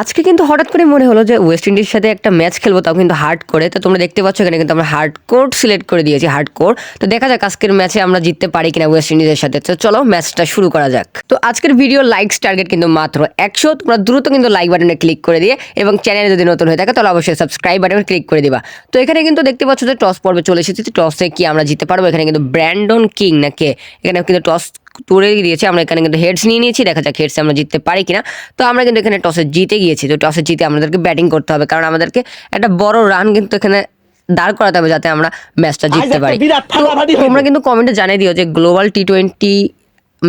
আজকে কিন্তু হঠাৎ করে মনে হলো যে ওয়েস্ট ইন্ডিজের সাথে একটা ম্যাচ খেলব, তাও কিন্তু হার্ড করে তো তোমরা দেখতে পাচ্ছ এখানে কিন্তু আমরা হার্ড কোর্ট সিলেক্ট করে দিয়েছি হার্ড কোর তো দেখা যাক আজকের ম্যাচে আমরা জিততে পারি কিনা ওয়েস্ট ইন্ডিজের সাথে। তো চলো ম্যাচটা শুরু করা যাক। তো আজকের ভিডিও লাইকস টার্গেট কিন্তু মাত্র একশো। তোমরা দ্রুত কিন্তু লাইক বাটনে ক্লিক করে দিয়ে এবং চ্যানেলে যদি নতুন হয়ে থাকে, তাহলে অবশ্যই সাবস্ক্রাইব বাটনে ক্লিক করে দিবা। তো এখানে কিন্তু দেখতে পাচ্ছ যে টস পর্বে চলে এসেছি টসে কি আমরা জিততে পারব? এখানে কিন্তু ব্র্যান্ডন কিং না কে? এখানে কিন্তু টস তুলে দিয়েছে। আমরা এখানে কিন্তু হেডস নিয়ে নিয়েছি। দেখা যাক হেডসে আমরা জিততে পারি কিনা। তো আমরা কিন্তু এখানে টসে জিতে গিয়েছি। তো টসে জিতে আমাদেরকে ব্যাটিং করতে হবে। কারণ আমাদেরকে একটা বড় রান কিন্তু এখানে দাঁড় করাতে হবে যাতে আমরা ম্যাচটা জিততে পারি। তোমরা কিন্তু কমেন্টে জানিয়ে দিও যে গ্লোবাল টি টোয়েন্টি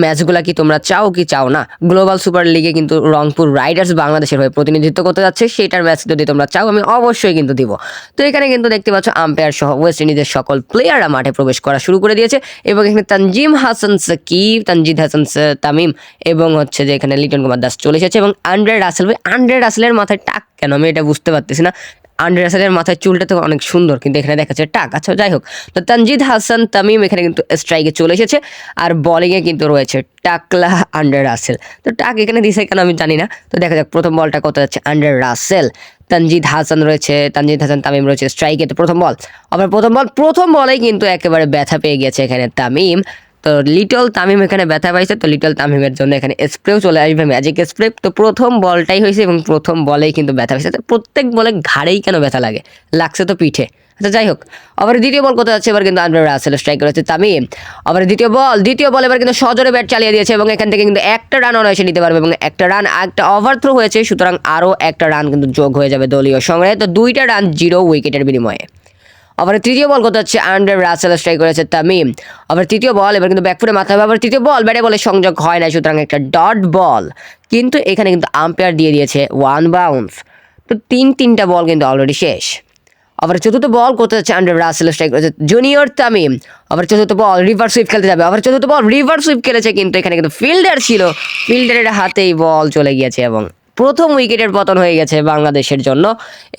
ম্যাচগুলা কি তোমরা চাও কি চাও না? গ্লোবাল সুপার লিগে কিন্তু রংপুর রাইডার্স বাংলাদেশের হয়ে প্রতিনিধিত্ব করতে যাচ্ছে। সেটার ম্যাচ যদি তোমরা চাও, আমি অবশ্যই কিন্তু দিব। তো এখানে কিন্তু দেখতে পাচ্ছ আম্পায়ার সহ ওয়েস্ট ইন্ডিজের সকল প্লেয়াররা মাঠে প্রবেশ করা শুরু করে দিয়েছে এবং এখানে তানজিম হাসান সাকিব, তানজিদ হাসান তামিম এবং হচ্ছে যে এখানে লিটন কুমার দাস চলে এসেছে এবং আন্ড্রে রাসেল ভাই আন্ড্রে রাসেলের মাথায় টাক কেন? আমি এটা বুঝতে পারতেছি না। আন্ড্রে রাসেলের মাথায় চুলটা তো অনেক সুন্দর, কিন্তু এখানে দেখাচ্ছে টাক। আচ্ছা যাই হোক, তো তানজিদ হাসান তামিম এখানে কিন্তু স্ট্রাইকে চলে এসেছে, আর বলিংয়ে কিন্তু রয়েছে টাকলা আন্ডার রাসেল। তো টাক এখানে দিছে কেন আমি জানি না, তো দেখা যাক প্রথম বলটা কত যাচ্ছে আন্ডার রাসেল। তানজিদ হাসান রয়েছে, তানজিদ হাসান তামিম রয়েছে স্ট্রাইকে তো প্রথম বল আবার প্রথম বল প্রথম বলেই কিন্তু একেবারে ব্যথা পেয়ে গেছে এখানে তামিম। তো লিটল তামিম এখানে ব্যথা পাইছে, তো লিটল তামিমের জন্য এখানে স্প্রেও চলে আসবে ম্যাজিক স্প্রে তো প্রথম বলটাই হয়েছে এবং প্রথম বলেই কিন্তু ব্যথা পাইছে। তো প্রত্যেক বলে ঘাড়েই কেন ব্যথা লাগে? লাগছে তো পিঠে। আচ্ছা যাই হোক, আবার দ্বিতীয় বল কোথায় যাচ্ছে? এবার কিন্তু আন্ডার রাসেল স্ট্রাইকার হচ্ছে তামিম। আবার দ্বিতীয় বল দ্বিতীয় বল এবার কিন্তু সজোরে ব্যাট চালিয়ে দিয়েছে এবং এখান থেকে কিন্তু একটা রান অনায়াসে নিতে পারবে এবং একটা রান একটা ওভার থ্রো হয়েছে। সুতরাং আরও একটা রান কিন্তু যোগ হয়ে যাবে দলীয় সংগ্রহে। তো দুইটা রান জিরো উইকেটের বিনিময়ে। আবার তৃতীয় বল কত হচ্ছে? আন্ডার রাসেল স্ট্রাইক করেছে তামিম। আবার তৃতীয় বল, এবার কিন্তু ব্যাকফুটে মাথা হবে। আবার তৃতীয় বল, ব্যাটে বলে সংযোগ হয় না, সুতরাং একটা ডট বল কিন্তু এখানে কিন্তু আম্পায়ার দিয়ে দিয়েছে ওয়ান বাউন্স তো তিন, তিনটা বল কিন্তু অলরেডি শেষ। আবার চতুর্থ বল করতে যাচ্ছে আন্ডার রাসেল স্ট্রাইক করেছে জুনিয়র তামিম। আবার চতুর্থ বল রিভার সুইপ খেলতে যাবে। আবার চতুর্থ বল রিভার সুইপ খেলেছে, কিন্তু এখানে কিন্তু ফিল্ডার ছিল। ফিল্ডারের হাতেই বল চলে গিয়েছে এবং প্রথম উইকেটের পতন হয়ে গেছে বাংলাদেশের জন্য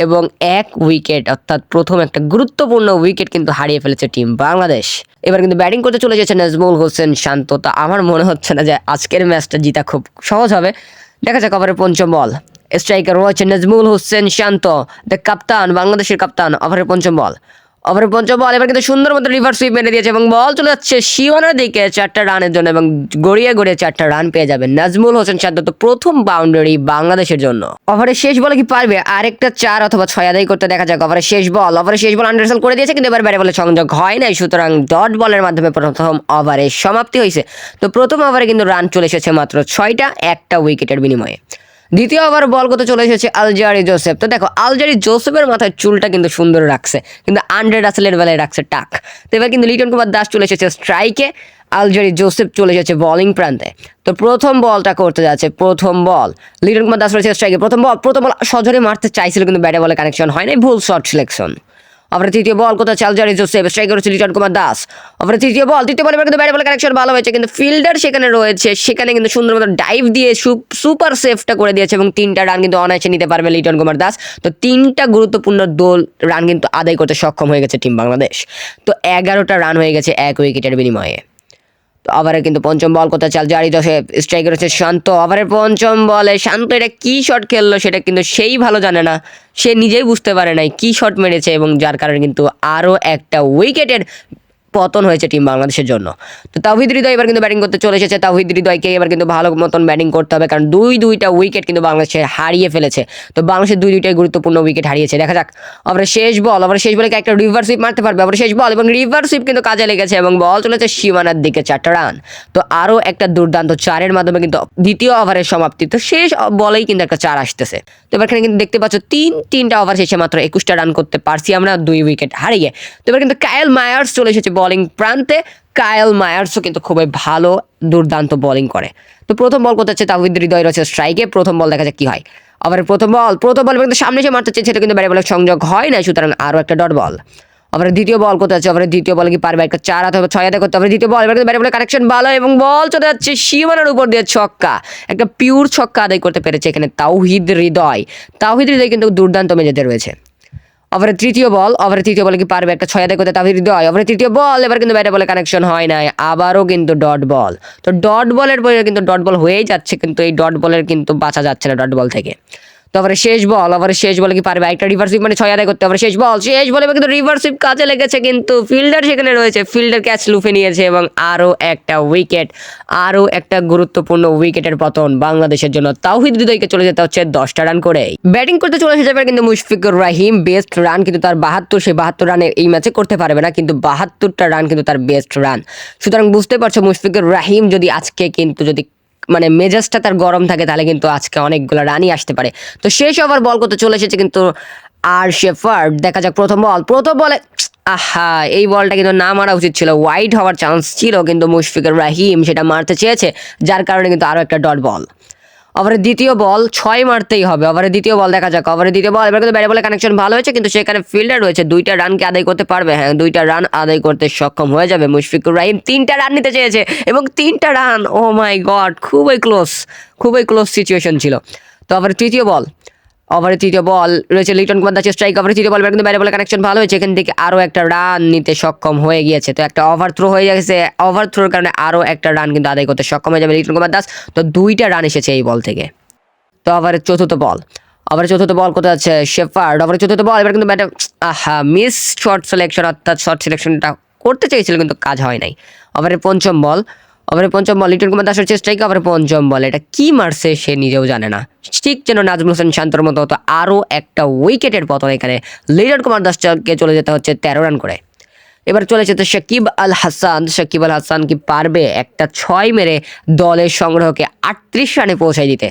এবং এক উইকেট, অর্থাৎ প্রথম একটা গুরুত্বপূর্ণ উইকেট কিন্তু হারিয়ে ফেলেছে টিম বাংলাদেশ। এবার কিন্তু ব্যাটিং করতে চলে যাচ্ছে নাজমুল হোসেন শান্ত। তা আমার মনে হচ্ছে না যে আজকের ম্যাচটা জিতা খুব সহজ হবে। দেখা যাক আবার পঞ্চম বল। স্ট্রাইকার রয়েছে নাজমুল হোসেন শান্ত, দ্য কাপ্তান, বাংলাদেশের কাপ্তান, ওভারের পঞ্চম বল। ওভারের পঞ্চম বল এবার কিন্তু সুন্দর মতো রিভার সুইপ মেরে দিয়েছে এবং বল চলে যাচ্ছে শিওনার দিকে। চারটা রানের জন্য এবং গড়িয়ে গড়িয়ে চারটা রান পেয়ে যাবে নাজমুল হোসেন শান্ত তো প্রথম বাউন্ডারি বাংলাদেশের জন্য। ওভারের শেষ বলে কি পারবে? আরেকটা চার অথবা ছয় আদায় করতে দেখা যাক। ওভারের শেষ বল ওভারের শেষ বল আন্ডারসেল করে দিয়েছে, কিন্তু এবার ব্যাটে বলে সংযোগ হয় নাই। সুতরাং ডট বলের মাধ্যমে প্রথম ওভারের সমাপ্তি হয়েছে। তো প্রথম ওভারে কিন্তু রান চলে এসেছে মাত্র ছয়টা, একটা উইকেটের বিনিময়ে। দ্বিতীয় ওভার বল করতে চলে এসেছে আলজারি জোসেফ। তো দেখো, আলজারি জোসেফের মাথায় চুলটা কিন্তু সুন্দর রাখছে, কিন্তু আন্ড্রে রাসেলের বেলায় রাখছে টাক। তো এবার কিন্তু লিটন কুমার দাস চলে এসেছে স্ট্রাইকে, আলজারি জোসেফ চলে যাচ্ছে বলিং প্রান্তে। তো প্রথম বলটা করতে যাচ্ছে, প্রথম বল। লিটন কুমার দাস রয়েছে স্ট্রাইকে, প্রথম বল প্রথম বল সজরে মারতে চাইছিল কিন্তু ব্যাটে বলে কানেকশন হয় নাই, ভুল শর্ট সিলেকশন। আবার তৃতীয় বল কোথাও চালজারি জোসেফ স্ট্রাইকার হচ্ছে লিটন কুমার দাস। আবার তৃতীয় বল তৃতীয় বলে কিন্তু ব্যাটে বলে কানেকশন ভালো হয়েছে, কিন্তু ফিল্ডার সেখানে রয়েছে, সেখানে কিন্তু সুন্দর মতো ডাইভ দিয়ে সুপার সেফটা করে দিয়েছে এবং তিনটা রান কিন্তু অনায়াসে নিতে পারবে লিটন কুমার দাস। তো তিনটা গুরুত্বপূর্ণ দোল রান কিন্তু আদায় করতে সক্ষম হয়ে গেছে টিম বাংলাদেশ। তো এগারোটা রান হয়ে গেছে এক উইকেটের বিনিময়ে। আবার কিন্তু পঞ্চম বল কোথায় চাল জারি দশে স্ট্রাইক করেছে শান্ত। ওভারের পঞ্চম বলে শান্ত এটা কি শট খেললো সেটা কিন্তু সেই ভালো জানে না। সে নিজেই বুঝতে পারে নাই কি শট মেরেছে এবং যার কারণে কিন্তু আরও একটা উইকেটের পতন হয়েছে টিম বাংলাদেশের জন্য। তো তাহিদ হৃদয় এবার কিন্তু ব্যাটিং করতে চলে এসেছে। তাহিদ হৃদয়কে এবার কিন্তু ভালো মতন ব্যাটিং করতে হবে। কারণ দুই দুইটা উইকেট কিন্তু বাংলাদেশে হারিয়ে ফেলেছে। তো বাংলাদেশের দুই দুইটাই গুরুত্বপূর্ণ উইকেট হারিয়েছে। দেখা যাক। আবার শেষ বল আবার শেষ বলে একটা রিভার সুইপ মারতে পারবে। আবার শেষ বল এবং রিভার সুইপ কিন্তু কাজে লেগেছে এবং বল চলেছে সীমানার দিকে চারটা রান তো আরও একটা দুর্দান্ত চারের মাধ্যমে কিন্তু দ্বিতীয় ওভারের সমাপ্তি। তো শেষ বলেই কিন্তু একটা চার আসতেছে। তো এবার কিন্তু দেখতে পাচ্ছ তিন, তিনটা ওভার শেষে মাত্র একুশটা রান করতে পারছি আমরা। দুই উইকেট হারিয়ে। তো এবার কিন্তু কায়েল মায়ার্স চলে এসেছে বোলিং প্রান্তে কায়েল মায়ার্সও কিন্তু খুবই ভালো দুর্দান্ত বোলিং করে। তো প্রথম বল করতে হচ্ছে? তাহিদ হৃদয় রয়েছে স্ট্রাইকে প্রথম বল দেখা যাক কি হয়। আবার প্রথম বল প্রথম বল কিন্তু সামনে এসে মারতে চেয়েছে সেটা কিন্তু ব্যাটে বলে সংযোগ হয় না সুতরাং আরও একটা ডট বল আবার দ্বিতীয় বল করতে যাচ্ছে আবার দ্বিতীয় বল কি পারবে একটা চার অথবা ছয় হাতে করতে হবে। দ্বিতীয় বল এবার কিন্তু ব্যাটে বলে কানেকশন ভালো এবং বল চলে যাচ্ছে সীমানার উপর দিয়ে ছক্কা। একটা পিওর ছক্কা আদায় করতে পেরেছে এখানে তাওহিদ হৃদয়। তাওহিদ হৃদয় কিন্তু দুর্দান্ত মেজাজে রয়েছে। ওভারের তৃতীয় বল, ওভারের তৃতীয় বলে কি পারবে একটা ছয় আদায় করতে তাহির হৃদয়? ওভারের তৃতীয় বল, এবার কিন্তু ব্যাটে বলে কানেকশন হয় নাই, আবারও কিন্তু ডট বল। তো ডট বলের পরে কিন্তু ডট বল হয়েই যাচ্ছে, কিন্তু এই ডট বলের কিন্তু বাঁচা যাচ্ছে না ডট বল থেকে। তারপরে শেষ বল, আবার শেষ বলে কি পারবে? একটা রিভার্সিভ মানে ছয় আদায় করতে হবে। শেষ বল, শেষ বলে কিন্তু রিভার্সিভ কাজে লেগেছে কিন্তু ফিল্ডার সেখানে রয়েছে। ফিল্ডার ক্যাচ লুফে নিয়েছে এবং আরও একটা উইকেট আরও একটা গুরুত্বপূর্ণ উইকেটের পতন বাংলাদেশের জন্য। তাওহিদ হৃদয়কে চলে যেতে হচ্ছে দশটা রান করে। ব্যাটিং করতে চলে এসেছে এবার কিন্তু মুশফিকুর রাহিম। বেস্ট রান কিন্তু তার বাহাত্তর, সেই বাহাত্তর রানে এই ম্যাচে করতে পারবে না কিন্তু বাহাত্তরটা রান কিন্তু তার বেস্ট রান সুতরাং বুঝতে পারছ মুশফিকুর রাহিম যদি আজকে কিন্তু যদি মানে মেজাজটা তার গরম থাকে, তাহলে কিন্তু আজকে অনেকগুলো রানই আসতে পারে। তো শেষ ওভার বল করতে চলে এসেছে কিন্তু আর শেফার্ড, দেখা যাক প্রথম বল। প্রথম বলে, আহা, এই বলটা কিন্তু না মারা উচিত ছিল। ওয়াইড হওয়ার চান্স ছিল কিন্তু মুশফিকুর রাহিম সেটা মারতে চেয়েছে, যার কারণে কিন্তু আরও একটা ডট বল। ওভারের দ্বিতীয় বল ছয় মারতেই হবে। ওভারে দ্বিতীয় বল দেখা যাক। ওভারে দ্বিতীয় বল এবার কিন্তু ব্যাটে বলে কানেকশন ভালো হয়েছে, কিন্তু সেখানে ফিল্ডার রয়েছে। দুইটা রানকে আদায় করতে পারবে। হ্যাঁ দুইটা রান আদায় করতে সক্ষম হয়ে যাবে মুশফিকুর রাহিম। তিনটা রান নিতে চেয়েছে এবং তিনটা রান ও মাই গড খুবই ক্লোজ খুবই ক্লোজ সিচুয়েশন ছিল। তো আবার তৃতীয় বল ওভারের তৃতীয় বল রয়েছে। লিটন কুমার দাসের স্ট্রাইক ওভারের তৃতীয় বল কিন্তু ব্যাটে বলে কানেকশন ভালো হয়েছে। এখান থেকে আরও একটা রান নিতে সক্ষম হয়ে গিয়েছে। তো একটা ওভার থ্রো হয়ে গেছে। ওভার থ্রোর কারণে আরও একটা রান কিন্তু আদায় করতে সক্ষম হয়ে যাবে লিটন কুমার দাস। তো দুইটা রান এসেছে এই বল থেকে। তো ওভারের চতুর্থ বল ওভারের চতুর্থ বল কোথায় আছে শেফার্ড ওভারের চতুর্থ বল এবার কিন্তু ব্যাটে আহা মিস শর্ট সিলেকশন অর্থাৎ শর্ট সিলেকশনটা করতে চেয়েছিল কিন্তু কাজ হয় নাই। ওভারের পঞ্চম বল ওভারের পঞ্চম বল, লিটন কুমার দাসের চেষ্টাই ওভারে পঞ্চম বল। এটা কি মারছে সে নিজেও জানে না। ঠিক যেন নাজমুল হোসেন শান্তর মতো আরও একটা উইকেটের পতন এখানে। লিটন কুমার দাসকে চলে যেতে হচ্ছে তেরো রান করে। এবার চলেছে তো শাকিব আল হাসান শাকিব আল হাসান কি পারবে একটা ছয় মেরে দলের সংগ্রহকে আটত্রিশ রানে পৌঁছায় দিতে?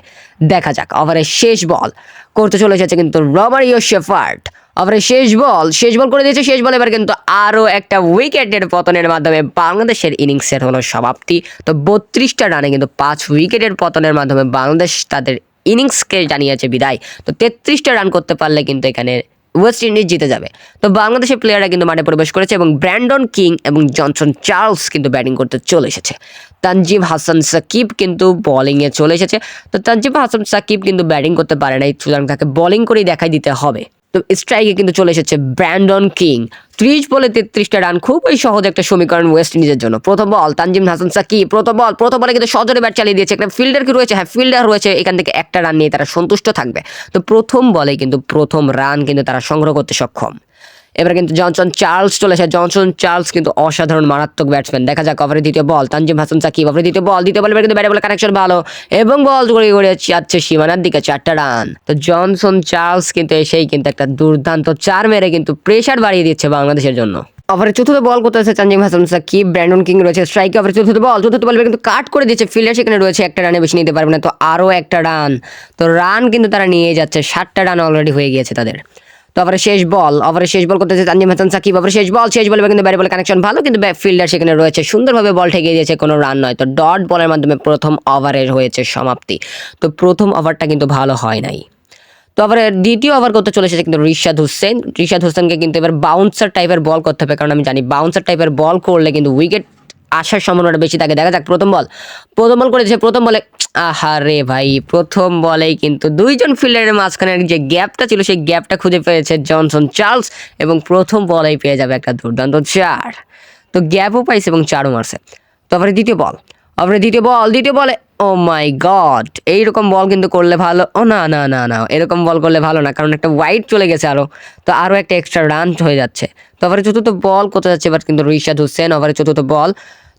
দেখা যাক, ওভারের শেষ বল করতে চলে এসেছে কিন্তু রবার রবারিও শেফার্ট ওভারের শেষ বল শেষ বল করে দিয়েছে, শেষ বল এবার কিন্তু আরও একটা উইকেটের পতনের মাধ্যমে বাংলাদেশের ইনিংসের হলো সমাপ্তি। তো বত্রিশটা রানে কিন্তু পাঁচ উইকেটের পতনের মাধ্যমে বাংলাদেশ তাদের ইনিংসকে জানিয়েছে বিদায়। তো তেত্রিশটা রান করতে পারলে কিন্তু এখানে ওয়েস্ট ইন্ডিজ জিতে যাবে। তো বাংলাদেশের প্লেয়াররা কিন্তু মাঠে প্রবেশ করেছে এবং ব্র্যান্ডন কিং এবং জনসন চার্লস কিন্তু ব্যাটিং করতে চলে এসেছে। তানজিব হাসান সাকিব কিন্তু বলিংয়ে চলে এসেছে। তো তানজিব হাসান সাকিব কিন্তু ব্যাটিং করতে পারে নাই। সুতরাং তাকে বলিং করেই দেখাই দিতে হবে। তো স্ট্রাইকে কিন্তু চলে এসেছে ব্র্যান্ডন কিং ত্রিশ বলে তেত্রিশটা রান খুবই সহজ একটা সমীকরণ ওয়েস্ট ইন্ডিজের জন্য। প্রথম বল তানজিম হাসান সাকিব, প্রথম বল প্রথম বলে কিন্তু সজরে ব্যাট চালিয়ে দিয়েছে। একটা ফিল্ডার কি রয়েছে? হ্যাঁ ফিল্ডার রয়েছে। এখান থেকে একটা রান নিয়ে তারা সন্তুষ্ট থাকবে। তো প্রথম বলে কিন্তু প্রথম রান কিন্তু তারা সংগ্রহ করতে সক্ষম। এবার কিন্তু জনসন চার্লস চলে আসে জনসন চার্লস কিন্তু অসাধারণ মারাত্মক ব্যাটসম্যান দেখা যাক ওভারের দ্বিতীয় বল তানজিম হাসান সাকিব ওভারের দ্বিতীয় বল দ্বিতীয় বল কিন্তু ব্যাটে বলে কানেকশন ভালো। এবং বল করে করে যাচ্ছে সীমানার দিকে, চারটা রান তো জনসন চার্লস কিন্তু এসেই কিন্তু একটা দুর্দান্ত চার মেরে কিন্তু প্রেশার বাড়িয়ে দিচ্ছে বাংলাদেশের জন্য। ওভারের চতুর্থ বল করতে আছে তানজিম হাসান সাকিব। ব্র্যান্ডন কিং রয়েছে স্ট্রাইক ওভারের চতুর্থ বল চতুর্থ বল কিন্তু কাট করে দিচ্ছে ফিল্ডার সেখানে রয়েছে একটা রানে বেশি নিতে পারবে না। তো আরও একটা রান তো রান কিন্তু তারা নিয়ে যাচ্ছে। সাতটা রান অলরেডি হয়ে গিয়েছে তাদের। তো ওভারের শেষ বল ওভারের শেষ বল করতেছে তানজিম হাসান সাকিব ওভারের শেষ বল, শেষ বলে কিন্তু ব্যাট বলে কানেকশন ভালো, কিন্তু ফিল্ডার সেখানে রয়েছে। সুন্দরভাবে বল ঠেকিয়ে দিয়েছে কোনো রান নয়। তো ডট বলের মাধ্যমে প্রথম ওভারের হয়েছে সমাপ্তি। তো প্রথম ওভারটা কিন্তু ভালো হয় নাই। তো আবার দ্বিতীয় ওভার করতে চলে এসেছে কিন্তু রিশাদ হোসেন। রিশাদ হোসেনকে কিন্তু এবার বাউন্সার টাইপের বল করতে হবে, কারণ আমি জানি বাউন্সার টাইপের বল করলে কিন্তু উইকেট আসার সম্ভাবনাটা বেশি থাকে। দেখা যাক, প্রথম বল। প্রথম বল করেছে, প্রথম বলে, আহারে ভাই, প্রথম বলেই কিন্তু দুইজন ফিল্ডারের মাঝখানে যে গ্যাপটা ছিল, সেই গ্যাপটা খুঁজে পেয়েছে জনসন চার্লস এবং প্রথম বলেই পেয়ে যাবে একটা দুর্দান্ত চার। তো গ্যাপও পাইছে এবং চারও মারছে। তারপরে দ্বিতীয় বল। তারপরে দ্বিতীয় বল, দ্বিতীয় বলে, ও মাই গড, এইরকম বল কিন্তু করলে ভালো। ও না না না না, এরকম বল করলে ভালো না, কারণ একটা ওয়াইড চলে গেছে আরও তো আরও একটা এক্সট্রা রান হয়ে যাচ্ছে। তো চতুর্থ বল কোথায় যাচ্ছে, এবার কিন্তু রিশাদ হোসেন ওভারে চতুর্থ বল।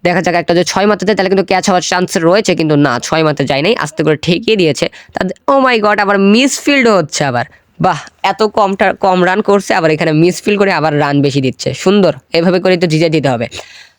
দেখা যাক একটা যে ছয় মাত্রা যায় তাহলে কিন্তু ক্যাচ হওয়ার চান্স রয়েছে, কিন্তু না, ছয় মাত্রা যায় নাই, আস্তে করে ঠেকিয়ে দিয়েছে। তাদের ও মাই গড আবার মিসফিল্ড হচ্ছে আবার। বাহ, এত কমটা কম রান করছে, আবার এখানে মিসফিল করে আবার রান বেশি দিচ্ছে। সুন্দর, এভাবে করে তো জিজে দিতে হবে।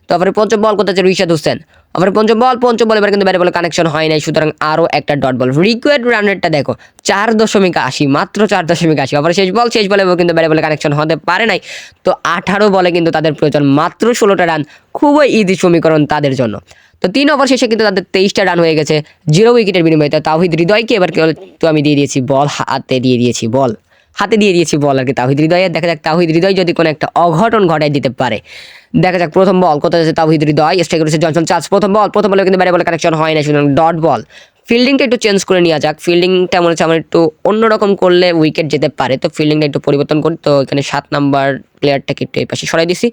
তারপরে পঞ্চম বল করতে হচ্ছে রিশাদ হোসেন। আবার পঞ্চম বল পঞ্চম বল এবার কিন্তু ব্যাটে বলে কানেকশন হয় নাই, সুতরাং আরও একটা ডট বল রিকোয়ার্ড রান রেটটা দেখো, চার দশমিক আশি, মাত্র চার দশমিক আশি। আবার শেষ বল, শেষ বলে কিন্তু ব্যাটে বলে কানেকশন হতে পারে নাই। তো আঠারো বলে কিন্তু তাদের প্রয়োজন, মাত্র ষোলোটা রান খুবই ইজি সমীকরণ তাদের জন্য। তো তিন ওভার শেষে কিন্তু তাদের তেইশটা রান হয়ে গেছে জিরো উইকেটের বিনিময়ে। তাহিদ হৃদয়কে এবার কেবল তো আমি দিয়ে দিয়েছি, বল হাতে দিয়ে দিয়েছি, বল। হাতে দিয়ে দিয়েছি বল আর কি তাহিদ হৃদয়ের দেখা যাক তাহিদ হৃদয় যদি কোনো একটা অঘটন ঘটায় দিতে পারে। দেখা যাক প্রথম বল কোথায় আছে তাহিদ হৃদয়। স্ট্রাইক করেছে জনসন চার্জ প্রথম বল। প্রথম বলে কিন্তু ব্যাটে বলে কানেকশন হয় না, সুতরাং ডট বল ফিল্ডিংটা একটু চেঞ্জ করে নেওয়া যাক। ফিল্ডিংটা মনে হচ্ছে আমার একটু অন্যরকম করলে উইকেট যেতে পারে। তো ফিল্ডিংটা একটু পরিবর্তন করি তো এখানে সাত নাম্বার প্লেয়ারটাকে একটু এই পাশে সরাই দিছি।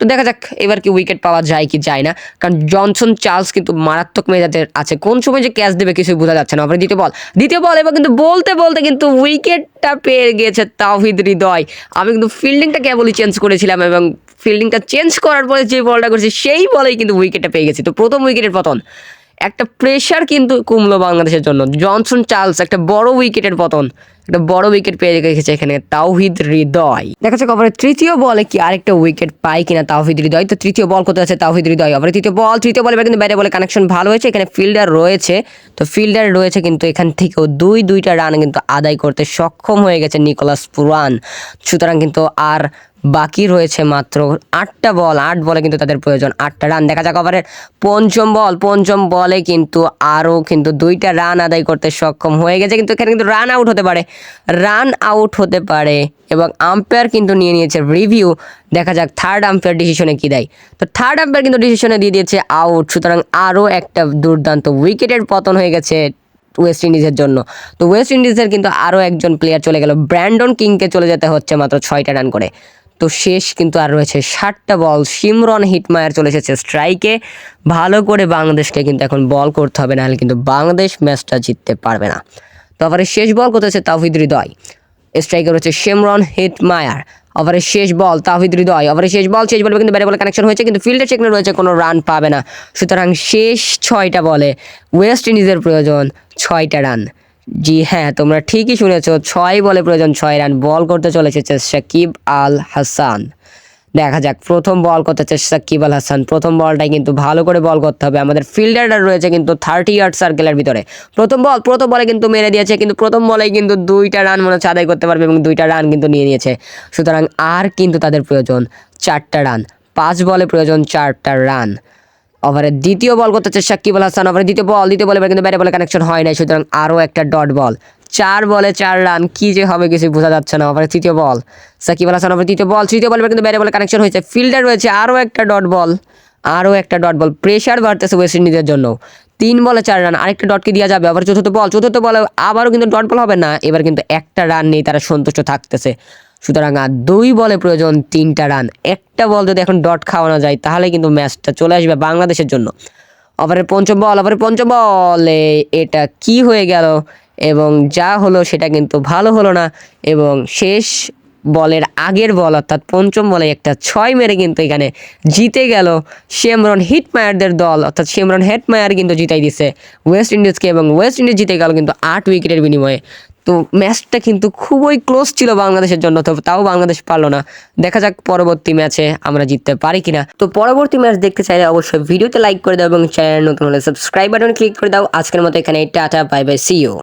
তো দেখা যাক এবার কি উইকেট পাওয়া যায় কি যায় না। কারণ জনসন চার্লস কিন্তু মারাত্মক মেজাজের আছে। কোন সময় যে ক্যাচ দেবে কিছুই বোঝা যাচ্ছে না। দ্বিতীয় বল। দ্বিতীয় বল এবার কিন্তু বলতে বলতে কিন্তু উইকেটটা পেয়ে গেছে তাওহিদ হৃদয়। আমি কিন্তু ফিল্ডিংটা কেবলই চেঞ্জ করেছিলাম এবং ফিল্ডিংটা চেঞ্জ করার পরে যে বলটা করেছি, সেই বলেই কিন্তু উইকেটটা পেয়ে গেছি। তো প্রথম উইকেটের পতন। একটা প্রেশার কিন্তু কমলো বাংলাদেশের জন্য। জনসন চার্লস একটা বড় উইকেটের পতন। একটা বড় উইকেট পেয়ে রেখেছে এখানে তাওহিদ হৃদয়। দেখা যাক ওভারের তৃতীয় বলে কি আরেকটা উইকেট পায় কিনা তাওহিদ হৃদয়। তো তৃতীয় বল করতে আছে তাওহিদ হৃদয়? ওভারে তৃতীয় বল তৃতীয় বলে কিন্তু ব্যাটে বলে কানেকশন ভালো হয়েছে। এখানে ফিল্ডার রয়েছে। তো ফিল্ডার রয়েছে কিন্তু এখান থেকেও দুই, দুইটা রান কিন্তু আদায় করতে সক্ষম হয়ে গেছে নিকোলাস পুরান। সুতরাং কিন্তু আর বাকি রয়েছে মাত্র আটটা বল আট বলে কিন্তু তাদের প্রয়োজন আটটা রান দেখা যাক ওভারের পঞ্চম বল পঞ্চম বলে কিন্তু আরও কিন্তু দুইটা রান আদায় করতে সক্ষম হয়ে গেছে। কিন্তু এখানে কিন্তু রান আউট হতে পারে। রান আউট হতে পারে এবং আম্পায়ার কিন্তু নিয়ে নিয়েছে রিভিউ। দেখা যাক থার্ড আম্পায়ার ডিসিশনে কী দেয়। তো থার্ড আম্পায়ার কিন্তু ডিসিশনে দিয়ে দিয়েছে আউট সুতরাং আরও একটা দুর্দান্ত উইকেটের পতন হয়ে গেছে ওয়েস্ট ইন্ডিজের জন্য। তো ওয়েস্ট ইন্ডিজের কিন্তু আরও একজন প্লেয়ার চলে গেল। ব্র্যান্ডন কিংকে চলে যেতে হচ্ছে মাত্র ছয়টা রান করে। তো শেষ কিন্তু আর রয়েছে ষাটটা বল সিমরন হিটমায়ার চলে এসেছে স্ট্রাইকে ভালো করে বাংলাদেশকে কিন্তু এখন বল করতে হবে, নাহলে কিন্তু বাংলাদেশ ম্যাচটা জিততে পারবে না। তো আবার শেষ বল করতেছে তাহিদ হৃদয়। স্ট্রাইকার হচ্ছে শেমরন হিট মায়ার ওভারের শেষ বল তাহিদ হৃদয়। ওভারের শেষ বল, শেষ বলে কিন্তু ব্যাটে বলে কানেকশন হয়েছে, কিন্তু ফিল্ডে সেখানে রয়েছে, কোনো রান পাবে না। সুতরাং শেষ ছয়টা বলে ওয়েস্ট ইন্ডিজের প্রয়োজন ছয়টা রান জি হ্যাঁ তোমরা ঠিকই শুনেছ, ছয় বলে প্রয়োজন ছয় রান বল করতে চলেছে সাকিব আল হাসান। দেখা যাক। প্রথম বল করতে চাচ্ছে সাকিব আল হাসান। প্রথম বলটাই কিন্তু ভালো করে বল করতে হবে। আমাদের ফিল্ডাররা রয়েছে কিন্তু থার্টি ইয়ার্ড সার্কেলের ভিতরে। প্রথম বল, প্রথম বলে কিন্তু মেরে দিয়েছে, কিন্তু প্রথম বলেই কিন্তু দুইটা রান মনে হচ্ছে আদায় করতে পারবে এবং দুইটা রান কিন্তু নিয়ে নিয়েছে। সুতরাং আর কিন্তু তাদের প্রয়োজন চারটা রান পাঁচ বলে প্রয়োজন চারটা রান ওভারের দ্বিতীয় বল করতে হচ্ছে সাকিব আল হাসান। ওভারের দ্বিতীয় বল, দ্বিতীয় বলে কিন্তু ব্যাটে বলে কানেকশন হয় নাই। সুতরাং আরও একটা ডট বল চার বলে চার রান, কি যে হবে কিছু বোঝা যাচ্ছে না। ওভারের তৃতীয় বল। সাকিব আল হাসান ওভারের তৃতীয় বল। তৃতীয় বল কিন্তু ব্যাটে বলে কানেকশন হয়েছে। ফিল্ডার রয়েছে আরও একটা ডট বল আরও একটা ডট বল প্রেশার বাড়তেছে ওয়েস্ট ইন্ডিজের জন্য। তিন বলে চার রান, আরেকটা ডটকে দেওয়া যাবে। আবার চতুর্থ বল, চতুর্থ বলে আবারও কিন্তু ডট বল হবে না। এবার কিন্তু একটা রান নেই, তারা সন্তুষ্ট থাকতেছে। সুতরাং আর দুই বলে প্রয়োজন তিনটা রান একটা বল যদি এখন ডট খাওয়ানো যায়, তাহলে কিন্তু ম্যাচটা চলে আসবে বাংলাদেশের জন্য। ওভারের পঞ্চম বল ওভারের পঞ্চম বলে এটা কি হয়ে গেল? এবং যা হলো সেটা কিন্তু ভালো হলো না এবং শেষ বলের আগের বল অর্থাৎ পঞ্চম বলে একটা ছয় মেরে কিন্তু এখানে জিতে গেল শেমরন হিটমায়ারদের দল। অর্থাৎ শেমরন হেটমায়ার কিন্তু জিতাই দিছে ওয়েস্ট ইন্ডিজকে এবং ওয়েস্ট ইন্ডিজ জিতে গেল কিন্তু আট উইকেটের বিনিময়ে। তো ম্যাচটা কিন্তু খুবই ক্লোজ ছিল বাংলাদেশের জন্য, তো তাও বাংলাদেশ পারল না। দেখা যাক পরবর্তী ম্যাচে আমরা জিততে পারি কিনা। তো পরবর্তী ম্যাচ দেখতে চাইলে অবশ্যই ভিডিওতে লাইক করে দাও এবং চ্যানেল নতুন হলে সাবস্ক্রাইব বাটনে ক্লিক করে দাও। আজকের মতো এখানে tata, bye bye see you